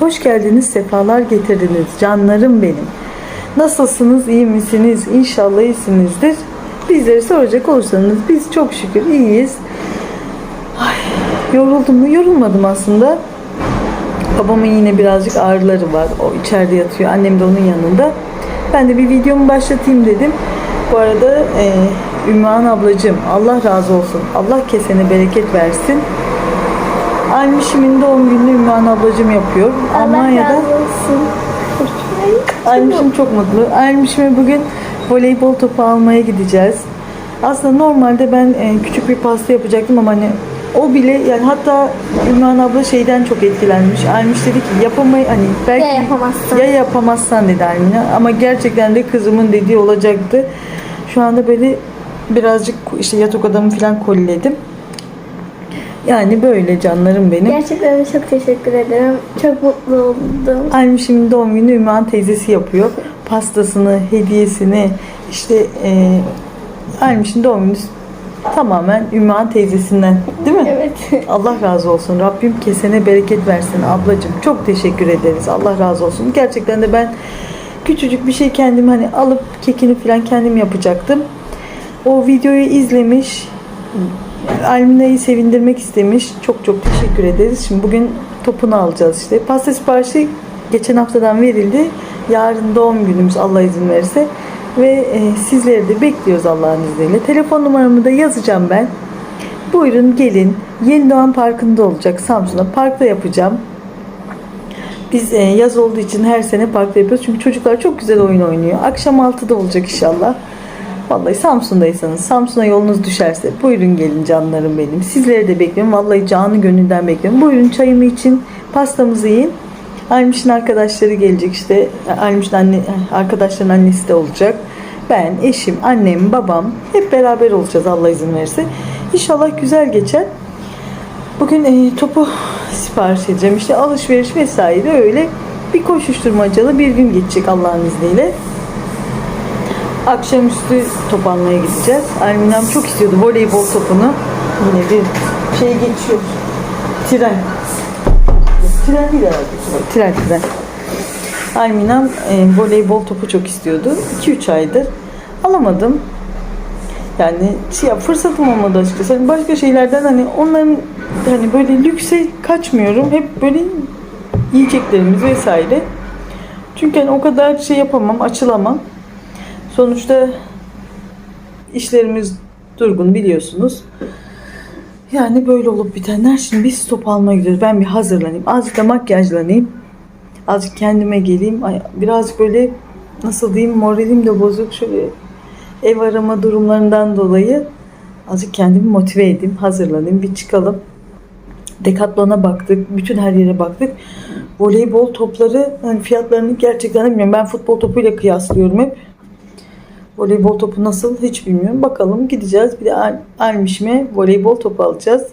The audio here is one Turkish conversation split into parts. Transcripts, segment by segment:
Hoş geldiniz, sefalar getirdiniz. Canlarım benim. Nasılsınız, iyi misiniz? İnşallah iyisinizdir. Bizleri soracak olursanız biz çok şükür iyiyiz. Ay, yoruldum mu? Yorulmadım aslında. Babamın yine birazcık ağrıları var. O içeride yatıyor. Annem de onun yanında. Ben de bir videomu başlatayım dedim. Bu arada e, Ümmühan ablacığım Allah razı olsun. Allah kesene bereket versin. Almişimin doğum gününü Ümmühan ablacığım yapıyor. Almanya'da. olsun. Almişim çok mutlu. Almişime bugün voleybol topu almaya gideceğiz. Aslında normalde ben e, küçük bir pasta yapacaktım ama hani o bile yani hatta Ümran abla şeyden çok etkilenmiş. Almiş dedi ki yapamayı hani belki Ya yapamazsan. ya yapamazsan dedi Almina ama gerçekten de kızımın dediği olacaktı. Şu anda böyle birazcık işte yatak odamı falan koliledim. Yani böyle canlarım benim. Gerçekten de çok teşekkür ederim. Çok mutlu oldum. Almiş'imin doğum günü Ümmühan teyzesi yapıyor. Pastasını, hediyesini işte e, Almiş'in doğum günü tamamen Ümmühan teyzesinden değil mi? Evet. Allah razı olsun. Rabbim kesene bereket versin ablacığım. Çok teşekkür ederiz. Allah razı olsun. Gerçekten de ben küçücük bir şey kendim hani alıp kekini falan kendim yapacaktım. O videoyu izlemiş. Almina'yı sevindirmek istemiş. Çok çok teşekkür ederiz. Şimdi bugün topunu alacağız işte. Pasta siparişi geçen haftadan verildi. Yarın doğum günümüz Allah izin verirse. Ve e, sizleri de bekliyoruz Allah'ın izniyle. Telefon numaramı da yazacağım ben. Buyurun gelin. Yeni Doğan Parkı'nda olacak Samsun'da. Parkta yapacağım. Biz e, yaz olduğu için her sene parkta yapıyoruz. Çünkü çocuklar çok güzel oyun oynuyor. Akşam 6'da olacak inşallah. Vallahi Samsun'daysanız, Samsun'a yolunuz düşerse buyurun gelin canlarım benim. Sizleri de bekliyorum. Vallahi canı gönülden bekliyorum. Buyurun çayımı için, pastamızı yiyin. Almiş'in arkadaşları gelecek işte. Almiş'in anne, arkadaşların annesi de olacak. Ben, eşim, annem, babam hep beraber olacağız Allah izin verirse. İnşallah güzel geçer. Bugün e, topu sipariş edeceğim. İşte alışveriş vesaire öyle bir koşuşturmacalı bir gün geçecek Allah'ın izniyle. Akşamüstü top almaya gideceğiz. Alminem çok istiyordu voleybol topunu. Yine bir şey geçiyor. Tren. Tren değil herhalde. Tren tren. Alminem e, voleybol topu çok istiyordu. 2-3 aydır. Alamadım. Yani şey ya fırsatım olmadı açıkçası. Hani başka şeylerden hani onların hani böyle lükse kaçmıyorum. Hep böyle yiyeceklerimiz vesaire. Çünkü hani o kadar şey yapamam, açılamam. Sonuçta işlerimiz durgun biliyorsunuz. Yani böyle olup bitenler. Şimdi biz top almaya gidiyoruz. Ben bir hazırlanayım. Azıcık da makyajlanayım. Azıcık kendime geleyim. Birazcık böyle nasıl diyeyim moralim de bozuk. Şöyle ev arama durumlarından dolayı azıcık kendimi motive edeyim. Hazırlanayım. Bir çıkalım. Decathlon'a baktık. Bütün her yere baktık. Voleybol topları hani fiyatlarını gerçekten bilmiyorum. Ben futbol topuyla kıyaslıyorum hep. Voleybol topu nasıl hiç bilmiyorum. Bakalım gideceğiz. Bir de Almiş'ime voleybol topu alacağız.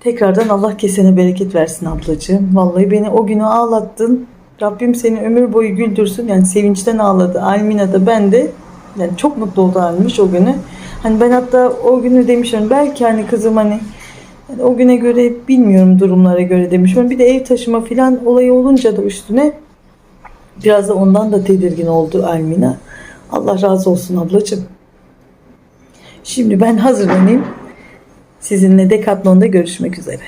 Tekrardan Allah kesene bereket versin ablacığım. Vallahi beni o günü ağlattın. Rabbim seni ömür boyu güldürsün. Yani sevinçten ağladı. Almina da ben de. Yani çok mutlu oldu Almiş o günü. Hani ben hatta o günü demişim belki hani kızım hani yani o güne göre bilmiyorum durumlara göre demişim. Bir de ev taşıma falan olayı olunca da üstüne biraz da ondan da tedirgin oldu Almina. Allah razı olsun ablacığım. Şimdi ben hazırlanayım. Sizinle Decathlon'da görüşmek üzere.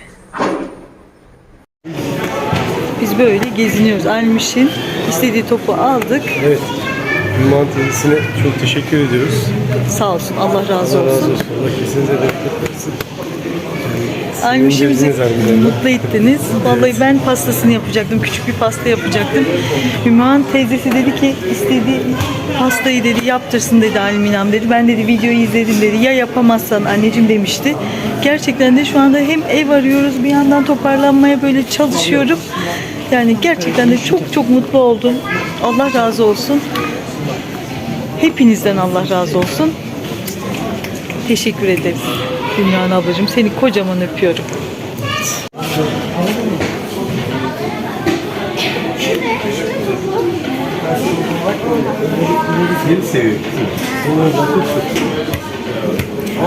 Biz böyle geziniyoruz. Almiş'in istediği topu aldık. Evet. Ünvan teyzesine çok teşekkür ediyoruz. Sağ olsun. Allah razı Allah razı olsun. olsun. Allah kesinize bereket versin. Bizi Sevindirdiniz harbiden de. mutlu ettiniz. Vallahi ben pastasını yapacaktım. Küçük bir pasta yapacaktım. Hüman teyzesi dedi ki istediği pastayı dedi yaptırsın dedi Alminam dedi. Ben dedi videoyu izledim dedi. Ya yapamazsan anneciğim demişti. Gerçekten de şu anda hem ev arıyoruz bir yandan toparlanmaya böyle çalışıyorum. Yani gerçekten de çok çok mutlu oldum. Allah razı olsun. Hepinizden Allah razı olsun. Teşekkür ederiz. Ümran ablacığım seni kocaman öpüyorum.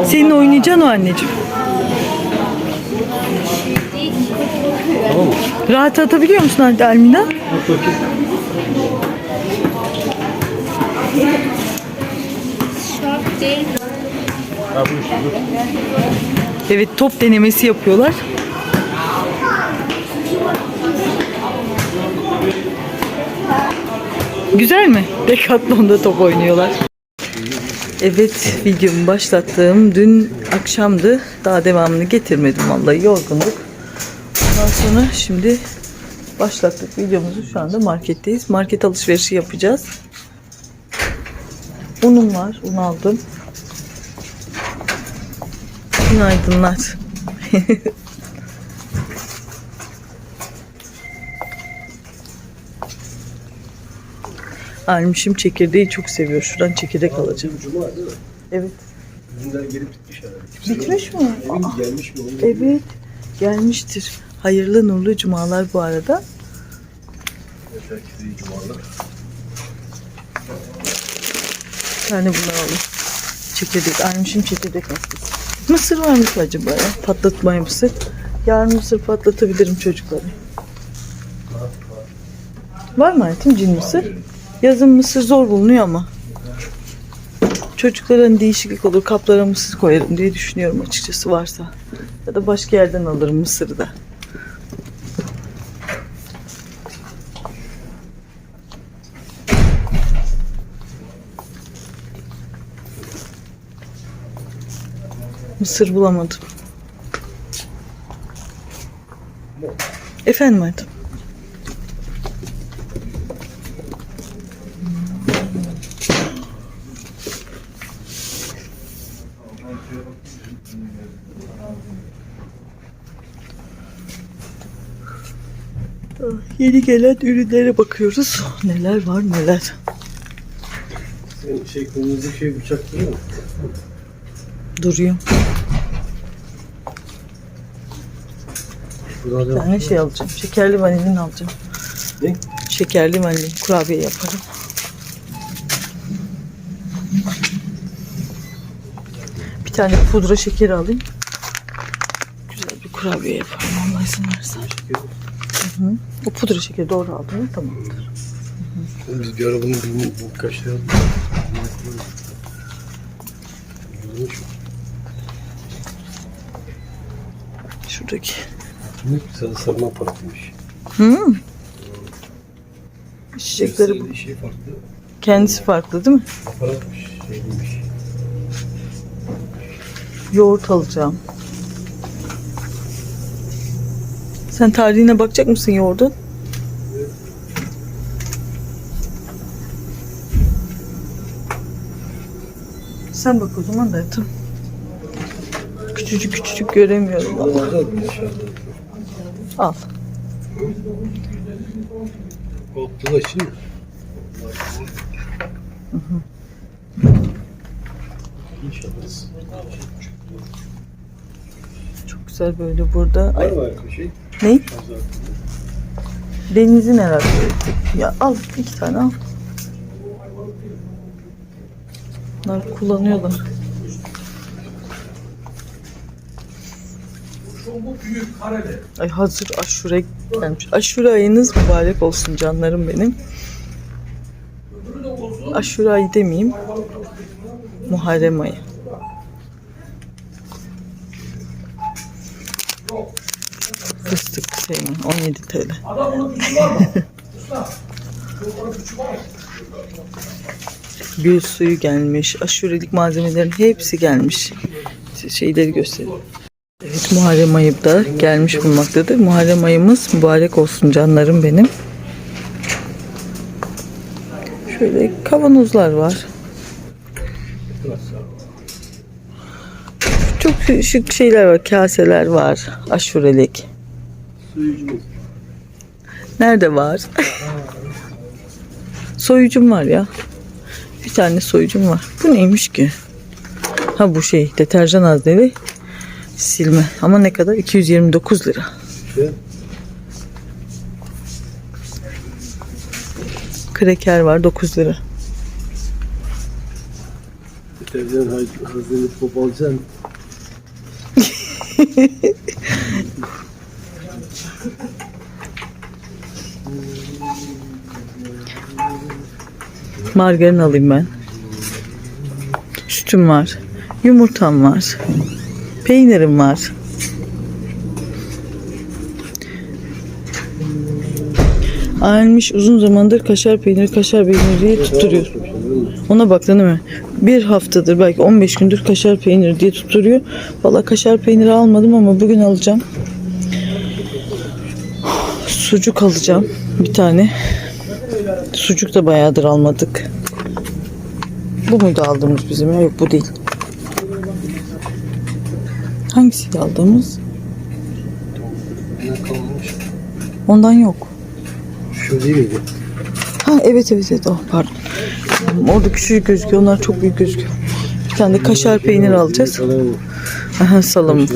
Senin oynayacaksın o anneciğim. Tamam? Rahat atabiliyor musun Almina? Çok değil. Evet top denemesi yapıyorlar. Güzel mi? Decathlon'da top oynuyorlar. Evet videomu başlattım. Dün akşamdı. Daha devamını getirmedim vallahi yorgunluk. Ondan sonra şimdi başlattık videomuzu. Şu anda marketteyiz. Market alışverişi yapacağız. Unum var. Un aldım. Günaydınlar. Almışım çekirdeği çok seviyor. Şuradan çekirdek alacağım. Cuma değil mi? Evet. Ürünler gelip bitmiş herhalde. Bitmiş mi? Evin gelmiş mi? Onu Evet. Gelmiştir. Hayırlı nurlu cumalar bu arada. Herkese iyi cumalar. Bir tane bunu alayım. Çekirdek. Almışım çekirdek hastası. Mısır var mı acaba ya? Patlatmayı mısır. Yarın mısır patlatabilirim çocuklara. Var mı hayatım cin mısır? Yazın mısır zor bulunuyor ama. Çocukların değişiklik olur. Kaplara mısır koyarım diye düşünüyorum açıkçası varsa. Ya da başka yerden alırım mısırı da. Mısır bulamadım. Efendim hayatım. Yeni gelen ürünlere bakıyoruz. Neler var neler. Senin şey kırmızı şey bıçak değil mi? Duruyor. Bir tane şey alacağım. Şekerli vanilin alacağım. Ne? Şekerli vanilin kurabiye yaparım. Bir tane pudra şekeri alayım. Güzel bir kurabiye yaparım. Allah izin verirse. Hı. O pudra şekeri doğru aldım. Tamamdır. Biz bir lira aldık? Yolunu çok. Şuradaki. Güzel sarma farklıymış. Hı. İçecekleri bu. Şey farklı. Kendisi farklı değil mi? Aparatmış. Şeyliymiş. Yoğurt alacağım. Sen tarihine bakacak mısın yoğurdun? Sen bak o zaman da hayatım. Küçücük küçücük göremiyorum. Orada Al. Koptular şimdi. İnşallah. Çok güzel böyle burada. Var mı arka şey? ne? Denizin herhalde. Ya al iki tane al. Bunlar kullanıyorlar. Ay hazır aşure gelmiş. Aşure ayınız mübarek olsun canlarım benim. Aşure ayı demeyeyim. Muharrem ayı. Fıstık Seymen 17 TL. Gül suyu gelmiş. Aşurelik malzemelerin hepsi gelmiş. Şeyleri göstereyim. Evet Muharrem ayı da gelmiş bulmaktadır. Muharrem ayımız mübarek olsun canlarım benim. Şöyle kavanozlar var. Çok şık şeyler var. Kaseler var. Aşurelik. Nerede var? Soyucum var ya. Bir tane soyucum var. Bu neymiş ki? Ha bu şey deterjan hazneli silme. Ama ne kadar? 229 lira. İşte. Kreker var 9 lira. Evden hazırlık top alacaksın. Margarin alayım ben. Sütüm var. Yumurtam var. Peynirim var. Almış uzun zamandır kaşar peyniri kaşar peyniri diye tutturuyor. Ona baktın değil mi? Bir haftadır belki 15 gündür kaşar peyniri diye tutturuyor. Valla kaşar peyniri almadım ama bugün alacağım. Sucuk alacağım bir tane. Sucuk da bayağıdır almadık. Bu muydu aldığımız bizim? Yok bu değil. Hangisiydi aldığımız? Ondan yok. Şu değil miydi? Ha evet evet evet oh, pardon. Orada küçük gözüküyor. Onlar çok büyük gözüküyor. Bir tane de kaşar peynir alacağız. Aha salamı. 2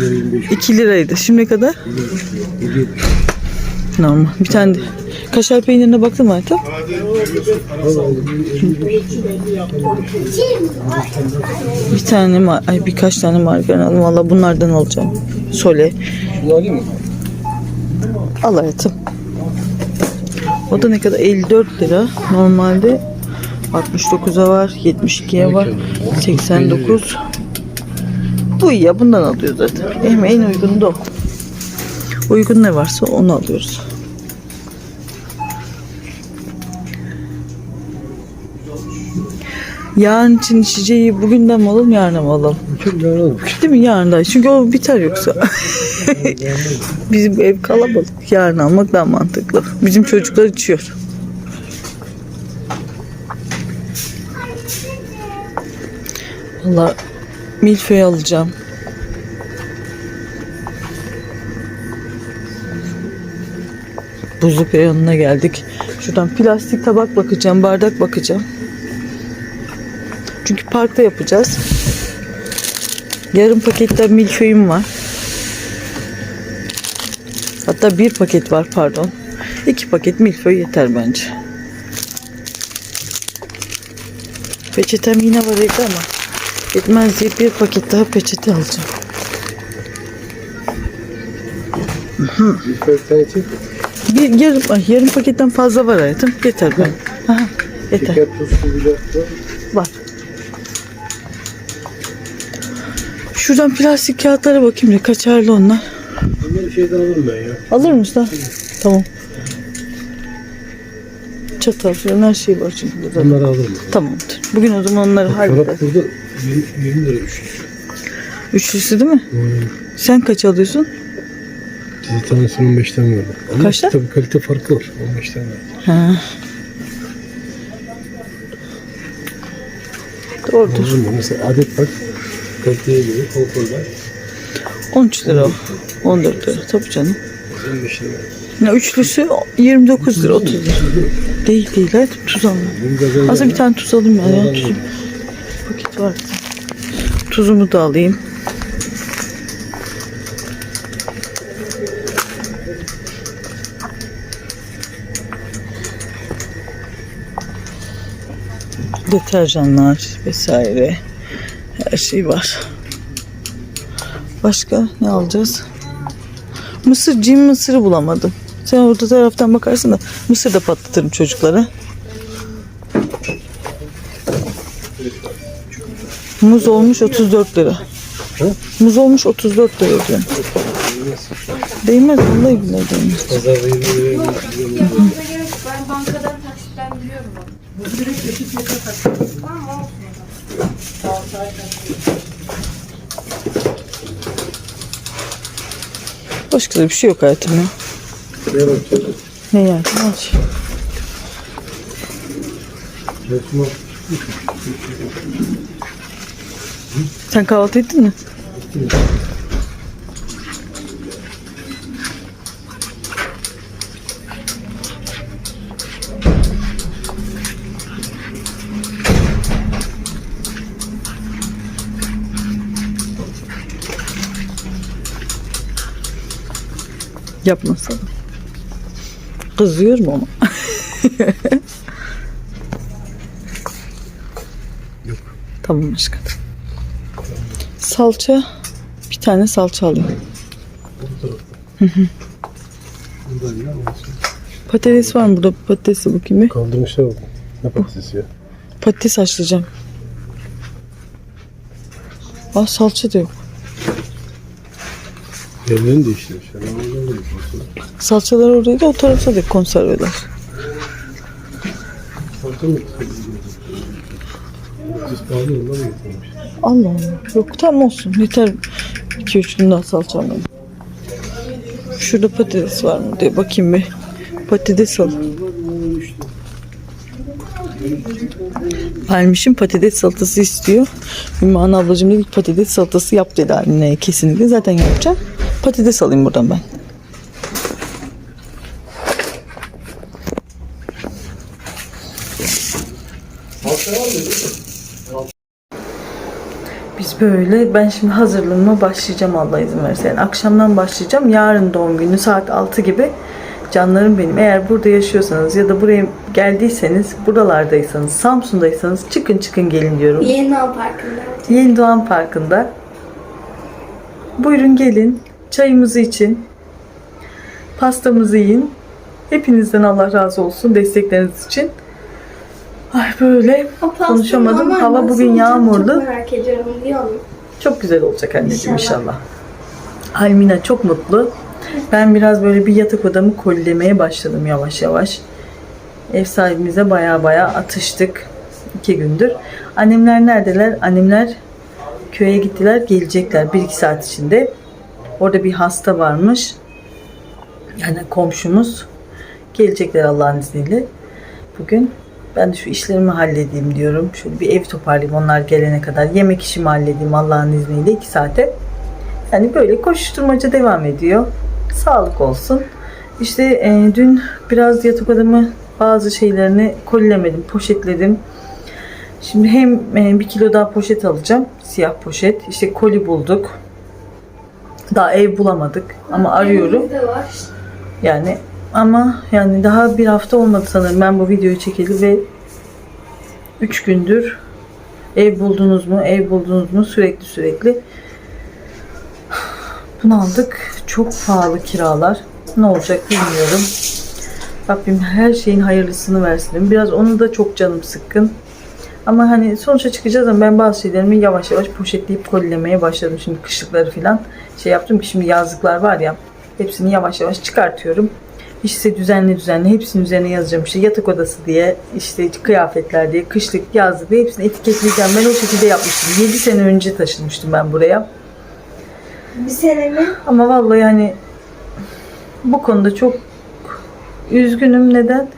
lira 25. 2 liraydı. Şimdi ne kadar? 7. Normal. Bir tane de. Kaşar peynirine baktın mı hayatım? Bir tane ma- ay birkaç tane margarin aldım. Valla bunlardan alacağım. Sole. Al hayatım. O da ne kadar? 54 lira. Normalde 69'a var, 72'ye var, 89. Bu iyi ya bundan alıyoruz zaten. Hem en uygunu da o. Uygun ne varsa onu alıyoruz. Yarın için içeceği bugünden mi alalım yarın mı alalım? Çok güzel oldu. Değil mi yarın da? Çünkü o biter yoksa. Bizim ev kalabalık. Yarın almak daha mantıklı. Bizim çocuklar içiyor. Valla milföy alacağım. Buzluk reyonuna geldik. Şuradan plastik tabak bakacağım, bardak bakacağım. Çünkü parkta yapacağız. Yarım paketten milföyüm var. Hatta bir paket var pardon. İki paket milföy yeter bence. Peçetem yine var evde ama yetmez diye bir paket daha peçete alacağım. Bir yarım, ay, yarım paketten fazla var hayatım. Yeter ben. Aha, yeter. Şeker, tuz, su bile Şuradan plastik kağıtlara bakayım ne kaçarlı onlar. Bunları şeyden alırım ben ya. Alır mısın? lan? Tamam. Çatal falan her şey var çünkü burada. Bunları alırım. Tamamdır. Bugün o zaman onları hallederiz. Çorap burada 20, 20 lira düşmüş. Üçlüsü değil mi? Sen kaç alıyorsun? Bir tanesini 15'ten verdim. Ama Kaçta? Tabii kalite farkı var. 15'ten verdim. Ha. Doğrudur. Anladın mı? Mesela adet bak. Kaliteye göre konforlar. 13 lira o. 14 lira. Tabii canım. 15 lira. Ya üçlüsü 29 lira 30 lira. Değil değil. Hadi tuz alma. Benim gazem Aslında bir tane tuz alayım ben ya. Tuzum. Paket var. Tuzumu da alayım. Deterjanlar vesaire. Her şey var. Başka ne alacağız? Mısır, cin mısırı bulamadım. Sen orada taraftan bakarsın da mısır da patlatırım çocuklara. Muz olmuş 34 lira. Hı? Muz olmuş 34 lira diyorum. Değmez vallahi billahi değmez. Pazarda 20 liraya Ben bankadan taksitten biliyorum onu. Başka da bir şey yok hayatım ya. Şuraya bakacağız. Ne yani? Aç. Sen kahvaltı ettin mi? Yapmasana. Kızıyorum ama. Yok. Tamam aşkım. Salça. Bir tane salça alayım. Patates var mı burada? Patatese bakayım bir. Kaldırmışlar bak. Ne patatesi ya? Patates haşlayacağım. Aa salça da yok. Yerlerini değiştirmişler. Yapıyorsun. Salçalar oradaydı o tarafta da konserveler. Salça mı? Allah Allah. Yok tamam olsun. Yeter. 2-3 gün daha salçam. Şurada patates var mı diye bakayım bir. Patates al. Almişim patates salatası istiyor. Ümran ablacığım dedi patates salatası yap dedi anneye kesinlikle. Zaten yapacağım. Patates alayım buradan ben. Biz böyle ben şimdi hazırlığıma başlayacağım Allah izin verirse. Yani akşamdan başlayacağım. Yarın doğum günü saat 6 gibi. Canlarım benim. Eğer burada yaşıyorsanız ya da buraya geldiyseniz, buralardaysanız, Samsun'daysanız çıkın çıkın gelin diyorum. Yeni Nal Parkı'nda. Yeni Doğan Parkı'nda. Buyurun gelin. Çayımızı için. Pastamızı yiyin. Hepinizden Allah razı olsun destekleriniz için. Ay böyle konuşamadım. Hava bugün yağmurlu. Çok merak ediyorum biliyor musun? Çok güzel olacak anneciğim İnşallah. inşallah. Almina çok mutlu. Ben biraz böyle bir yatak odamı kolilemeye başladım yavaş yavaş. Ev sahibimize baya baya atıştık. iki gündür. Annemler neredeler? Annemler köye gittiler. Gelecekler bir iki saat içinde. Orada bir hasta varmış. Yani komşumuz. Gelecekler Allah'ın izniyle. Bugün ben de şu işlerimi halledeyim diyorum. Şöyle bir ev toparlayayım onlar gelene kadar. Yemek işimi halledeyim Allah'ın izniyle iki saate. Yani böyle koşuşturmaca devam ediyor. Sağlık olsun. İşte e, dün biraz yatak odamı bazı şeylerini kolilemedim, poşetledim. Şimdi hem e, bir kilo daha poşet alacağım. Siyah poşet. İşte koli bulduk. Daha ev bulamadık ama arıyorum. Yani ama yani daha bir hafta olmadı sanırım ben bu videoyu çekeli ve 3 gündür ev buldunuz mu ev buldunuz mu sürekli sürekli bunu aldık. Çok pahalı kiralar. Ne olacak bilmiyorum. Rabbim her şeyin hayırlısını versin. Biraz onu da çok canım sıkkın. Ama hani sonuçta çıkacağız ama ben bazı şeylerimi yavaş yavaş poşetleyip kolilemeye başladım. Şimdi kışlıkları falan şey yaptım ki şimdi yazlıklar var ya hepsini yavaş yavaş çıkartıyorum. İşte düzenli düzenli hepsinin üzerine yazacağım. İşte yatak odası diye, işte kıyafetler diye, kışlık, yazlık diye hepsini etiketleyeceğim. Ben o şekilde yapmıştım. 7 sene önce taşınmıştım ben buraya. Bir sene mi? Ama vallahi hani bu konuda çok üzgünüm. Neden?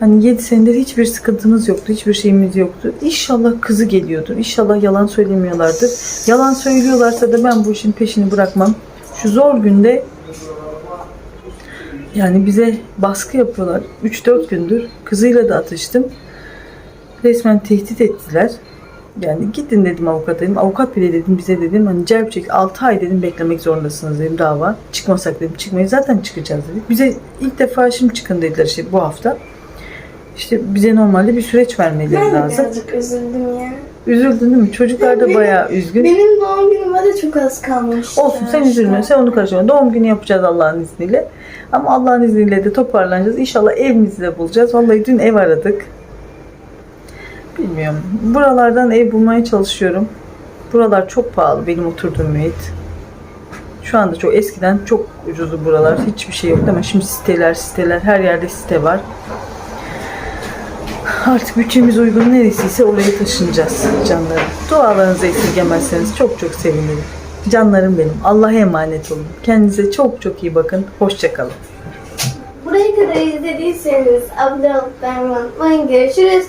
Hani 7 senedir hiçbir sıkıntımız yoktu. Hiçbir şeyimiz yoktu. İnşallah kızı geliyordur. İnşallah yalan söylemiyorlardır. Yalan söylüyorlarsa da ben bu işin peşini bırakmam. Şu zor günde yani bize baskı yapıyorlar. 3-4 gündür kızıyla da atıştım. Resmen tehdit ettiler. Yani gidin dedim avukata dedim. Avukat bile dedim bize dedim. Hani celp çek 6 ay dedim beklemek zorundasınız dedim dava. Çıkmasak dedim çıkmayız zaten çıkacağız dedik. Bize ilk defa şimdi çıkın dediler işte bu hafta. İşte bize normalde bir süreç vermeleri Ben lazım. birazcık üzüldüm ya. Üzüldün değil mi? Çocuklar da bayağı üzgün. Benim doğum günüme de çok az kalmış. Olsun sen üzülme. Sen onu karıştırma. Doğum günü yapacağız Allah'ın izniyle. Ama Allah'ın izniyle de toparlanacağız. İnşallah evimizi de bulacağız. Vallahi dün ev aradık. Bilmiyorum. Buralardan ev bulmaya çalışıyorum. Buralar çok pahalı benim oturduğum mühit. Şu anda çok eskiden çok ucuzdu buralar. Hiçbir şey yoktu ama şimdi siteler siteler her yerde site var. Artık bütçemiz uygun neresiyse oraya taşınacağız canlarım. Dualarınızı esirgemezseniz çok çok sevinirim. Canlarım benim. Allah'a emanet olun. Kendinize çok çok iyi bakın. Hoşçakalın. Buraya kadar izlediyseniz abone olup beğenmeyi unutmayın. Görüşürüz.